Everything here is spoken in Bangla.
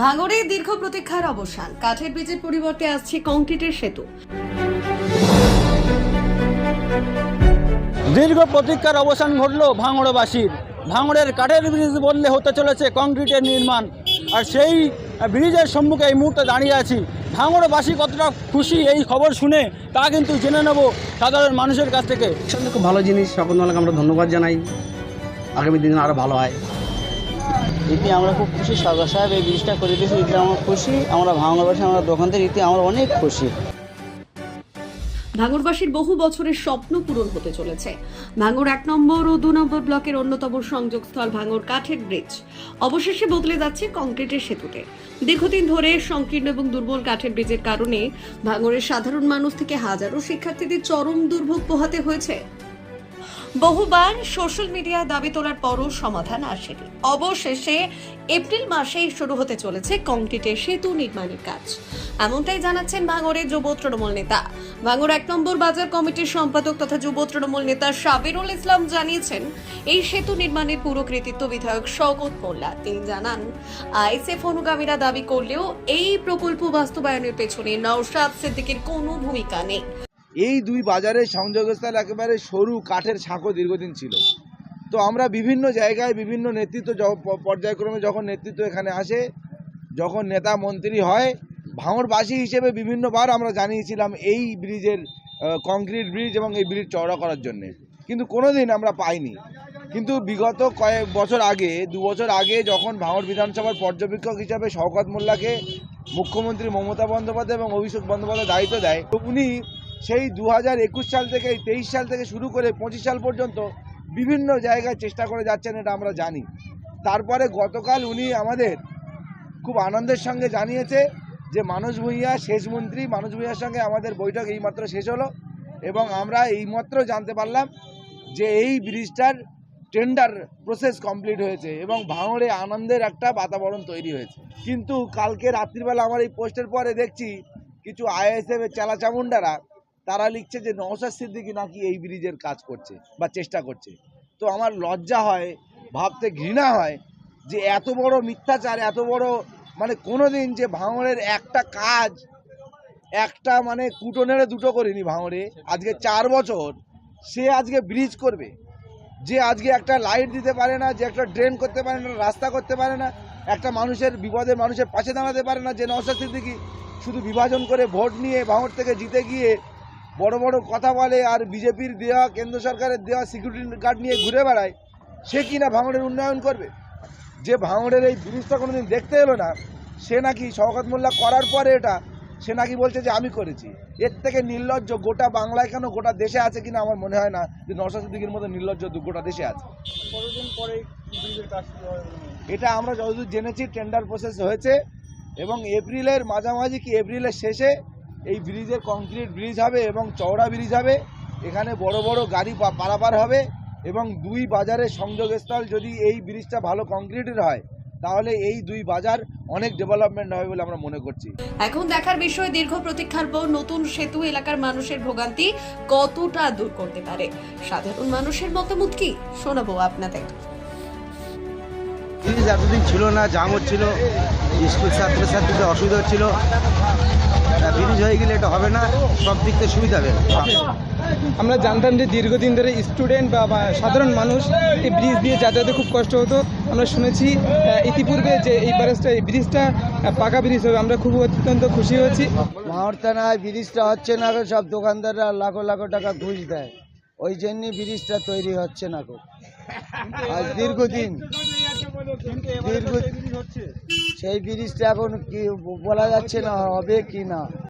ভাঙড়ে দীর্ঘ প্রতীক্ষার অবসান। কাঠের ব্রিজের পরিবর্তে আসছে কংক্রিটের সেতু। দীর্ঘ প্রতীক্ষার অবসান ঘটল ভাঙড়বাসীর। ভাঙড়ের কাঠের ব্রিজ বদলে হতে চলেছে কংক্রিটের নির্মাণ। আর সেই ব্রিজের সম্মুখে এই মুহূর্তে দাঁড়িয়ে আছি। ভাঙড়বাসী কতটা খুশি এই খবর শুনে তা কিন্তু জেনে নেব সাধারণ মানুষের কাছ থেকে। খুব ভালো জিনিস সকলকে আমরা ধন্যবাদ জানাই। আগামী দিনে আরও ভালো হয়। এতে আমরা খুব খুশি সরকার সাহেব এই ব্রিজটা করে দিয়েছে এতে আমরা খুশি, আমরা ভাঙাবাসী আমরা দোকানদের এতে আমরা অনেক খুশি। ভাঙড়বাসীর বহু বছরের স্বপ্ন পূরণ হতে চলেছে। ভাঙড় এক নম্বর ও দু নম্বর ব্লকের অন্যতম সংযোগস্থল ভাঙড় কাঠের ব্রিজ অবশেষে বদলে যাচ্ছে কংক্রিটের সেতুতে। দীর্ঘদিন ধরে সংকীর্ণ এবং দুর্বল কাঠের ব্রিজের কারণে ভাঙড়ের সাধারণ মানুষ থেকে হাজারো শিক্ষার্থীদের চরম দুর্ভোগ পোহাতে হয়েছে। বহুবার সোশ্যাল মিডিয়ায় দাবি তোলার পরও সমাধান আসেনি। অবশেষে এপ্রিল মাসেই শুরু হতে চলেছে কংক্রিটের সেতু নির্মাণের কাজ। এমনটাই জানাচ্ছেন ভাঙড়ের যুব তৃণমূল নেতা। ভাঙড় এক নম্বর বাজার কমিটির সম্পাদক তথা যুব তৃণমূল নেতা সাবিরুল ইসলাম জানিয়েছেন, এই সেতু নির্মাণের পুরো কৃতিত্ব বিধায়ক শওকত মোল্লা। তিনি জানান, আইএসএফ অনুগামীরা দাবি করলেও এই প্রকল্প বাস্তবায়নের পেছনে নওশাদ সিদ্দিকের কোনো ভূমিকা নেই। এই দুই বাজারের সংযোগস্থল একেবারে সরু কাঠের ছাঁকো দীর্ঘদিন ছিল। তো আমরা বিভিন্ন জায়গায় বিভিন্ন নেতৃত্ব পর্যায়ক্রমে যখন নেতৃত্ব এখানে আসে, যখন নেতা মন্ত্রী হয় ভাঙড়বাসী হিসেবে বিভিন্নবার আমরা জানিয়েছিলাম এই ব্রিজের কংক্রিট ব্রিজ এবং এই ব্রিজ চওড়া করার জন্যে। কিন্তু কোনোদিন আমরা পাইনি। কিন্তু বিগত কয়েক বছর আগে, দু বছর আগে যখন ভাঙড় বিধানসভার পর্যবেক্ষক হিসাবে শওকত মোল্লাকে মুখ্যমন্ত্রী মমতা বন্দ্যোপাধ্যায় এবং অভিষেক বন্দ্যোপাধ্যায় দায়িত্ব দেয় উনি সেই দু একুশ সাল থেকে তেইশ সাল থেকে শুরু করে পঁচিশ সাল পর্যন্ত বিভিন্ন জায়গায় চেষ্টা করে যাচ্ছেন এটা আমরা জানি। তারপরে গতকাল উনি আমাদের খুব আনন্দের সঙ্গে জানিয়েছে যে মানুষ ভূঁইয়া শেষ মন্ত্রী মানুষ ভূঁইয়ার সঙ্গে আমাদের বৈঠক এইমাত্র শেষ হলো এবং আমরা এইমাত্র জানতে পারলাম যে এই ব্রিজটার টেন্ডার প্রসেস কমপ্লিট হয়েছে এবং ভাঙড়ে আনন্দের একটা বাতাবরণ তৈরি হয়েছে। কিন্তু কালকে রাত্রিবেলা আমার এই পোস্টের পরে দেখছি কিছু আইএসএফ এর চালাচামুন্ডারা তারা লিখছে যে নওশাদ সিদ্দিকি নাকি এই ব্রিজের কাজ করছে বা চেষ্টা করছে। তো আমার লজ্জা হয়, ভাবতে ঘৃণা হয় যে এত বড় মিথ্যাচার, এত বড় মানে কোনো দিন যে ভাঙড়ের একটা কাজ, একটা মানে কুটো নেড়ে দুটো করিনি ভাঙড়ে, আজকে চার বছর সে আজকে ব্রিজ করবে। যে আজকে একটা লাইট দিতে পারে না, যে একটা ড্রেন করতে পারে না, রাস্তা করতে পারে না, একটা মানুষের বিপদে মানুষের পাশে দাঁড়াতে পারে না, যে নওশাদ সিদ্দিকি শুধু বিভাজন করে ভোট নিয়ে ভাঙড় থেকে জিতে গিয়ে বড় বড় কথা বলে আর বিজেপির দেওয়া কেন্দ্র সরকারের দেওয়া সিকিউরিটি গার্ড নিয়ে ঘুরে বেড়ায় সে কি না ভাঙড়ের উন্নয়ন করবে? যে ভাঙড়ের এই ব্রিজটা কোনোদিন দেখতে এলো না সে নাকি শওকত মোল্লা করার পরে এটা সে নাকি বলছে যে আমি করেছি। এর থেকে নির্লজ্জ গোটা বাংলায় কেন গোটা দেশে আছে কিনা আমার মনে হয় না যে নশা সিদ্দিকির মতো নির্লজ্জ দু- গোটা দেশে আছে। এটা আমরা যতদূর জেনেছি টেন্ডার প্রসেস হয়েছে এবং এপ্রিলের মাঝামাঝি কি এপ্রিলের শেষে এই ব্রিজের কংক্রিট ব্রিজ হবে এবং চওড়া ব্রিজ হবে। এখানে বড় বড় গাড়ি পারাপার হবে এবং দুই বাজারের সংযোগস্থল যদি এই ব্রিজটা ভালো কংক্রিটের হয়, তাহলে এই দুই বাজার অনেক ডেভেলপমেন্ট হবে বলে আমরা মনে করছি। এখন দেখার বিষয়, দীর্ঘ প্রতীক্ষার পর নতুন সেতু এলাকার মানুষের ভোগান্তি কতটা দূর করতে পারে? সাধারণ মানুষের মতামত কি? শোনাবো আপনাদের। ব্রিজ এতদিন ছিল না জাম হচ্ছিল স্কুল ছাত্রছাত্রীদের অসুবিধা হচ্ছিল। ব্রিজ হয়ে গেলে এটা হবে না সব দিক থেকে সুবিধা হবে। আমরা জানতাম যে দীর্ঘদিন ধরে স্টুডেন্ট বা সাধারণ মানুষ এই ব্রিজ দিয়ে যাতায়াতে খুব কষ্ট হতো। আমরা শুনেছি ইতিপূর্বে যে এই ব্যারেজটা এই ব্রিজটা পাকা ব্রিজ হবে। আমরা খুব অত্যন্ত খুশি হয়েছি। ভাঁড় থানায় ব্রিজটা হচ্ছে না সব দোকানদাররা লাখো লাখো টাকা ঘুষ দেয়। ওই জন্যই ব্রিজটা তৈরি হচ্ছে না গো। আজ দীর্ঘদিন। দীর্ঘ সেই ব্রিজটা এখন কি বলা যাচ্ছে না হবে কি না?